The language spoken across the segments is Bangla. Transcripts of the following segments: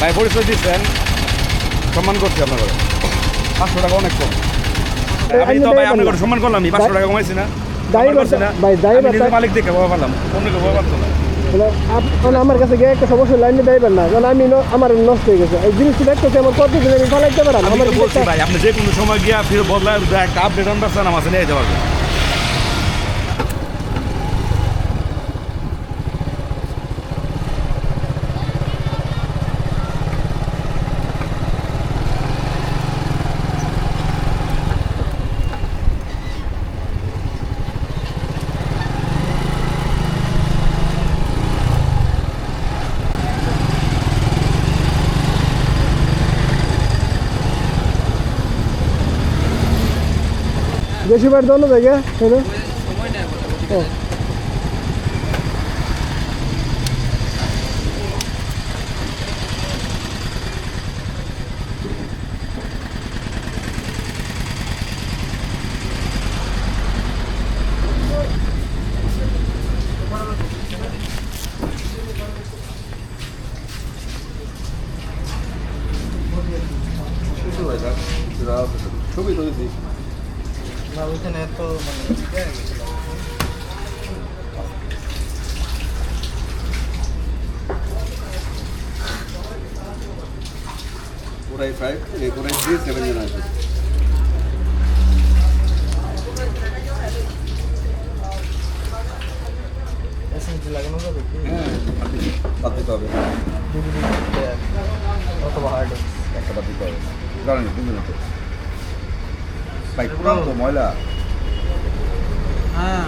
ভাই পরিচয় দিচ্ছেন। সম্মান করছি আপনার পাঁচশো টাকা অনেক কম। আমি তো ভাই আপনার করে সম্মান করলাম পাঁচশো টাকা কমাইছি না। আমি ড্রাইভার নিজের মালিক দেখে বাবা পারলাম অন্যকে বাবা পারতো না। আমার কাছে গিয়ে একটা সমস্যা লাইনে ড্রাইভার না। কারণ আমি ন- আমার নষ্ট হয়ে গেছে। এই জিনিসটা দেখতেছি আমার কতদিন আমি পালাইতে পারাম আমি আমার তো কিন্তু বলছি একটা- ভাই আপনি যে কোনো সময় গিয়া ফিরে বদলায় একটা আপডেট আনবার আমার কাছে নিয়ে যেতে পারবেন বেশি বার দোনো জায়গা তাই না ও ছবি তো দিছি না ওইখানে এত মানে পুরাই ফাইভ পুরাই থ্রি সেভেন জন আছে লাগানো যাবে কি হ্যাঁ বাদ দিতে হবে ডিভিডি হার্ড একটা বাদ দিতে হবে জানেন তিনজন আছে পুরান তো ময়লা হ্যাঁ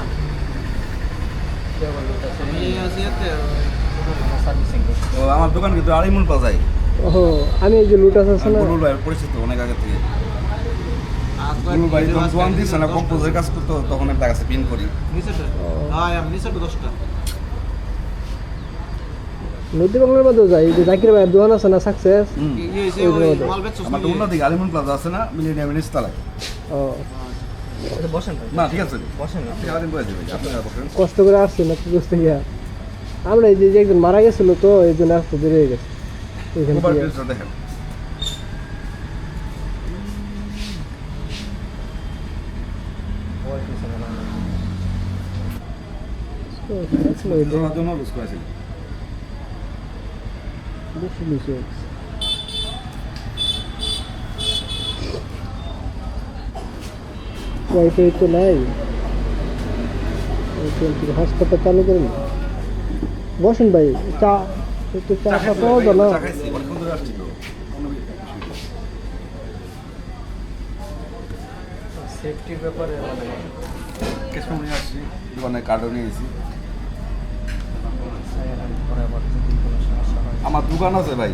আমি ও আমার দোকান কিন্তু আড়াইমুল পাওয়া যায় ও আমি এই যে লুটাস আছে না গুরুল ভাই পরিচিত অনেক আগে থেকে গুরুল ভাই যখন দোকান দিয়েছে না কম্পোজের কাজ করতো তখন একটা কাছে পিন করি হ্যাঁ আমি নদী বাংলার মধ্যেও যাই যে জাকির ভাইয়ের দোকান আছে না সাকসেস। মাল আমার? উন্নতি আলিমুল প্লাজা আছে না মিলিনিয়াম নিচতলায় ও। বসেন না ঠিক আছে। কষ্ট করে আসছি না কি করতে গিয়া আমরা এই যে একজন মারা গেছিল তো এই জন্য আসতে দেরি হয়ে গেছে। দেখেন ও, আসলে এই যে জন্য জন্য লুজ করেছিল বেশি বেশি হচ্ছে। ওয়াইফাই তো নাই। হাসপাতাল চালু করেন বসেন ভাই চা একটু চা চা পাওয়া বিষয় সেফটির ব্যাপারে মানে কিছু নিয়ে আসছি দোকানে কার্ডও নিয়েছি আমার দোকান আছে ভাই।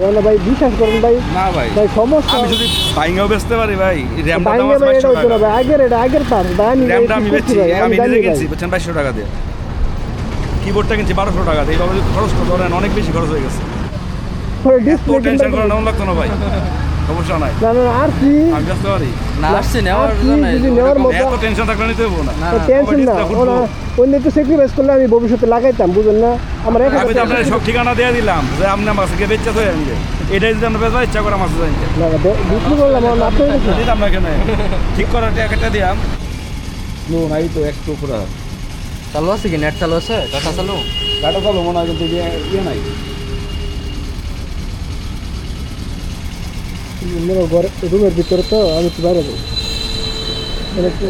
না ভাই বিশ্বাস করেন ভাই। না ভাই। ভাই সমস্যা আমি যদি বাইঙ্গাও বেচতে পারি ভাই। র্যামটা দাম আছে ভাই এটা 2200 হইতো না টাকা ভাই আগের এটা আগের পার ভাই র্যামটা আমি বেচছি আমি নিজে কিনছি বুঝছেন বাইশশো টাকা দিয়ে। কিবোর্ডটা কিনছি বারোশো টাকা দিয়ে। এইভাবে খরচ ধরেন অনেক বেশি খরচ হয়ে গেছে। তো ডিসপ্লে টেনশন করে নেওয়া লাগতো না ভাই। সমস্যা নাই। না না আর কি? আমি ব্যস্ত পারি না আসছে আর কি? নেওয়ার মতো এত টেনশন থাকলে নিতে হব না। টেনশন না ওরা অন্য একটু স্যাক্রিফাইস করলে আমি ভবিষ্যতে লাগাইতাম বুঝলেন না? আমার এক আমি আপনার সব ঠিকানা দিয়ে দিলাম যে আপনি আমার কাছে বেচা আনবে। এটাই যদি আমরা বেচা ইচ্ছা করে আমার জানতে না বিক্রি করলাম দিলাম না কেন? ঠিক করার একটা দিলাম। নো নাই তো একটু পুরা চালু আছে কি? নেট চালু আছে? ডাটা চালু? গাটা চালো মনে হয় কিন্তু ইয়ে ইয়ে নাই। মনে ঘরে রুমের ভিতরে তো আমি তো বাইরে মানে আজকে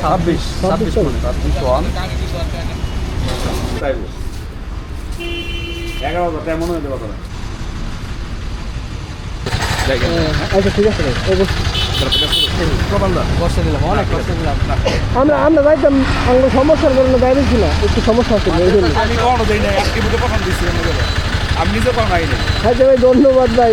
ছাব্বিশ ছাব্বিশ। ছাব্বিশ ওয়ান এগারো তেমন হয়ে যাবে আচ্ছা ঠিক আছে আমরা আমরা যাইতাম আমার সমস্যার কারণে বাইরে ছিলাম একটু সমস্যা ছিল এই জন্য। আমি নিজে আই নাই। আচ্ছা ভাই ধন্যবাদ ভাই।